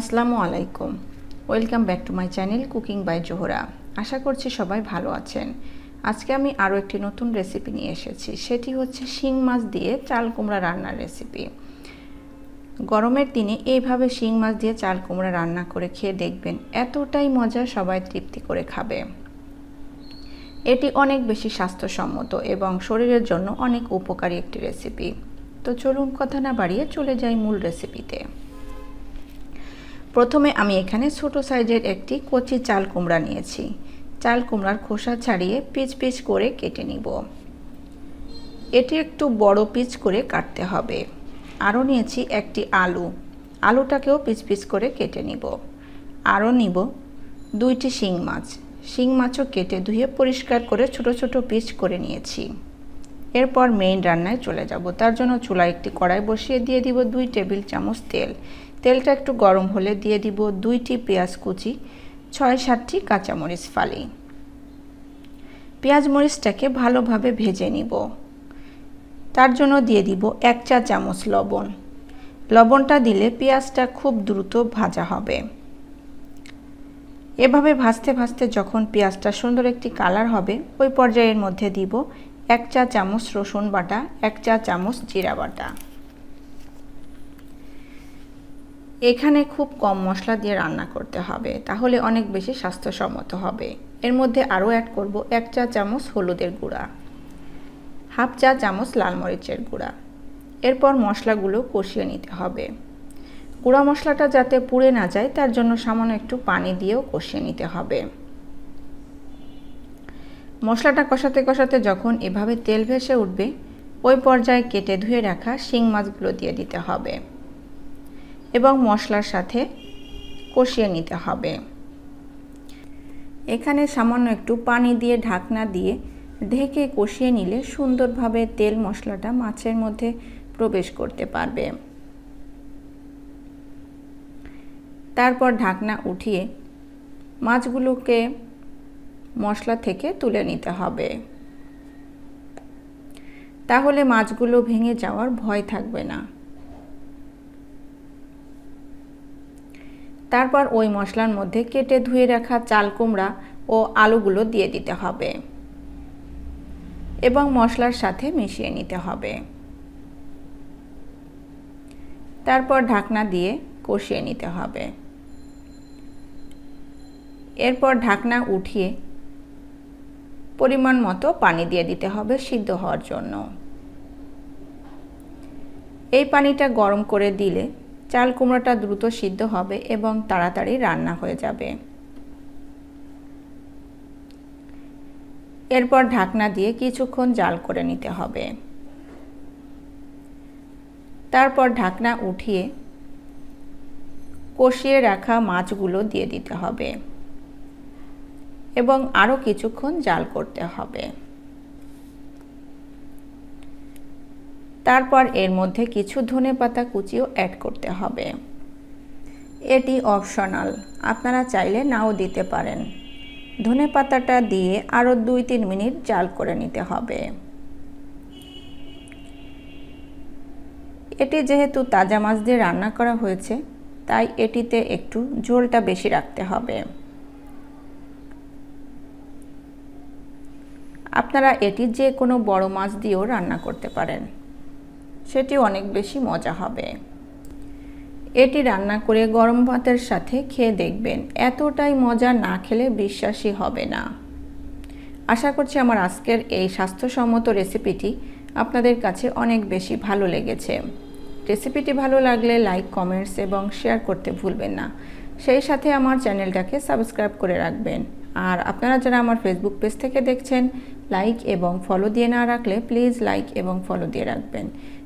আসসালামু আলাইকুম। Welcome back to my channel cooking by Zohra. আশা করছি সবাই ভালো আছেন। আজকে আমি আরও একটি নতুন রেসিপি নিয়ে এসেছি। সেটি হচ্ছে শিং মাছ দিয়ে চাল কুমড়া রান্নার রেসিপি। গরমের দিনে এইভাবে শিং মাছ দিয়ে চাল কুমড়া রান্না করে খেয়ে দেখবেন এতটাই মজা সবাই তৃপ্তি করে খাবে। এটি অনেক বেশি স্বাস্থ্যসম্মত এবং শরীরের জন্য অনেক উপকারী একটি রেসিপি। তো চলুন কথা না বাড়িয়ে চলে যাই মূল রেসিপিতে। প্রথমে আমি এখানে ছোট সাইজের একটি কচি চাল কুমড়া নিয়েছি। চাল কুমড়ার খোসা ছাড়িয়ে পিচ পিচ করে কেটে নিব। এটি একটু বড় পিচ করে কাটতে হবে। আরও নিয়েছি একটি আলু। আলুটাকেও পিচ পিচ করে কেটে নিব। আরও নিব দুইটি শিং মাছ। শিং মাছও কেটে ধুয়ে পরিষ্কার করে ছোট ছোট পিচ করে নিয়েছি। এরপর মেইন রান্নায় চলে যাব। তার জন্য চুলায় একটি কড়াই বসিয়ে দিয়ে দিব দুই টেবিল চামচ তেল। তেলটা একটু গরম হলে দিয়ে দিব দুইটি পেঁয়াজ কুচি, ছয় সাতটি কাঁচামরিচ ফালি। পেঁয়াজ মরিচটাকে ভালোভাবে ভেজে নিব। তার জন্য দিয়ে দিব এক চা চামচ লবণ। লবণটা দিলে পেঁয়াজটা খুব দ্রুত ভাজা হবে। এভাবে ভাজতে ভাজতে যখন পেঁয়াজটা সুন্দর একটি কালার হবে, ওই পর্যায়ের মধ্যে দিব এক চা চামচ রসুন বাটা, এক চা চামচ জিরা বাটা। এখানে খুব কম মশলা দিয়ে রান্না করতে হবে, তাহলে অনেক বেশি স্বাস্থ্যসম্মত হবে। এর মধ্যে আরও অ্যাড করব এক চা চামচ হলুদের গুঁড়া, হাফ চা চামচ লাল মরিচের গুঁড়া। এরপর মশলাগুলো কষিয়ে নিতে হবে। গুঁড়া মশলাটা যাতে পুড়ে না যায়, তার জন্য সামান্য একটু পানি দিয়েও কষিয়ে নিতে হবে। মশলাটা কষাতে কষাতে যখন এভাবে তেল ভেসে উঠবে, ওই পর্যায়ে কেটে ধুয়ে রাখা শিং মাছগুলো দিয়ে দিতে হবে। এবং মশলার সাথে কষিয়ে নিতে হবে। এখানে সামান্য একটু পানি দিয়ে, ঢাকনা দিয়ে ঢেকে কষিয়ে নিলে সুন্দরভাবে তেল মশলাটা মাছের মধ্যে প্রবেশ করতে পারবে। তারপর ঢাকনা উঠিয়ে মাছগুলোকে মশলা থেকে তুলে নিতে হবে। তাহলে মাছগুলো ভেঙে যাওয়ার ভয় থাকবে না। তারপর ওই মশলার মধ্যে কেটে ধুয়ে রাখা চাল কুমড়া ও আলুগুলো দিয়ে দিতে হবে এবং মশলার সাথে মিশিয়ে নিতে হবে। তারপর ঢাকনা দিয়ে কষিয়ে নিতে হবে। এরপর ঢাকনা উঠিয়ে পরিমাণ মতো পানি দিয়ে দিতে হবে সিদ্ধ হওয়ার জন্য। এই পানিটা গরম করে দিলে চাল কুমড়োটা দ্রুত সিদ্ধ হবে এবং তাড়াতাড়ি রান্না হয়ে যাবে। এরপর ঢাকনা দিয়ে কিছুক্ষণ জাল করে নিতে হবে। তারপর ঢাকনা উঠিয়ে কষিয়ে রাখা মাছগুলো দিয়ে দিতে হবে এবং আরও কিছুক্ষণ জাল করতে হবে। তারপর এর মধ্যে কিছু ধনে পাতা কুচিও অ্যাড করতে হবে। এটি অপশনাল আপনারা চাইলে নাও দিতে পারেন। ধনে পাতাটা দিয়ে আরও দুই তিন মিনিট জাল করে নিতে হবে। এটি যেহেতু তাজা মাছ দিয়ে রান্না করা হয়েছে, তাই এটিতে একটু ঝোলটা বেশি রাখতে হবে। আপনারা এটি যে কোনো বড় মাছ দিয়েও রান্না করতে পারেন। সেটি অনেক বেশি মজা হবে। এটি রান্না করে গরম ভাতের সাথে খেয়ে দেখবেন, এতটাই মজা না খেলে বিশ্বাসই হবে না। আশা করছি আমার আজকের এই স্বাস্থ্যসম্মত রেসিপিটি আপনাদের কাছে অনেক বেশি ভালো লেগেছে। রেসিপিটি ভালো লাগলে লাইক, কমেন্টস এবং শেয়ার করতে ভুলবেন না। সেই সাথে আমার চ্যানেলটাকে সাবস্ক্রাইব করে রাখবেন। আর আপনারা যারা আমার ফেসবুক পেজ থেকে দেখছেন, লাইক এবং ফলো দিয়ে না রাখলে প্লিজ লাইক এবং ফলো দিয়ে রাখবেন।